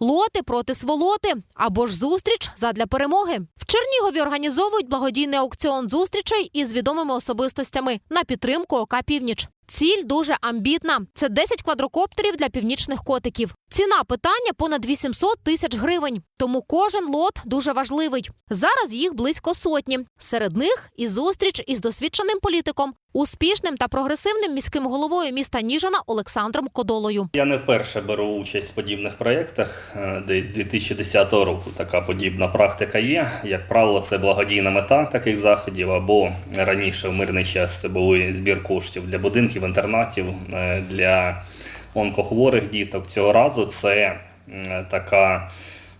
лоти проти сволоти або ж зустріч задля перемоги. В Чернігові організовують благодійний аукціон зустрічей із відомими особистостями на підтримку ОК Північ. Ціль дуже амбітна. Це 10 квадрокоптерів для північних котиків. Ціна питання понад 800 тисяч гривень. Тому кожен лот дуже важливий. Зараз їх близько сотні. Серед них і зустріч із досвідченим політиком, успішним та прогресивним міським головою міста Ніжина Олександром Кодолою. Я не вперше беру участь в подібних проєктах. Е, Десь з 2010 року така подібна практика є. Як правило, це благодійна мета таких заходів, або раніше в мирний час це були збір коштів для будинків, інтернатів, е, для онкохворих діток. Цього разу це така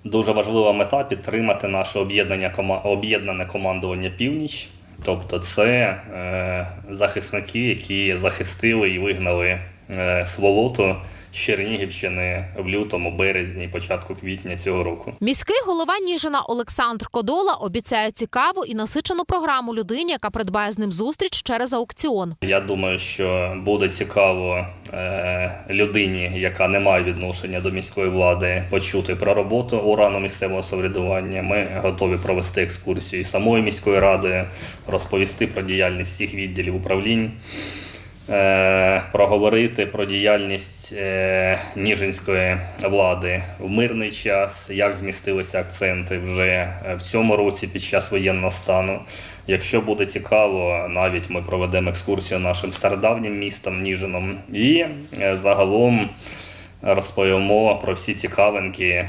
дуже важлива мета підтримати наше об'єднання об'єднане командування Північ. Тобто це е, захисники, які захистили і вигнали е, сволоту з Чернігівщини в лютому, березні, початку квітня цього року. Міський голова Ніжина Олександр Кодола обіцяє цікаву і насичену програму людині, яка придбає з ним зустріч через аукціон. Я думаю, що буде цікаво е, людині, яка не має відношення до міської влади, почути про роботу органу місцевого самоврядування. Ми готові провести екскурсію самої міської ради, розповісти про діяльність всіх відділів управлінь. Е, Проговорити про діяльність е, Ніжинської влади в мирний час, як змістилися акценти вже е, в цьому році під час воєнного стану. Якщо буде цікаво, навіть ми проведемо екскурсію нашим стародавнім містом Ніжином і загалом розповімо про всі цікавинки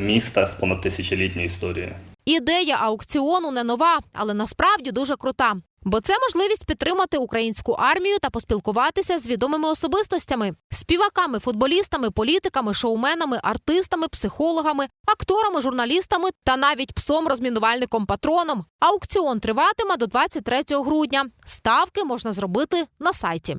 міста з понад тисячолітньою історією. Ідея аукціону не нова, але насправді дуже крута. Бо це можливість підтримати українську армію та поспілкуватися з відомими особистостями, співаками, футболістами, політиками, шоуменами, артистами, психологами, акторами, журналістами та навіть псом-розмінувальником патроном. Аукціон триватиме до 23 грудня. Ставки можна зробити на сайті.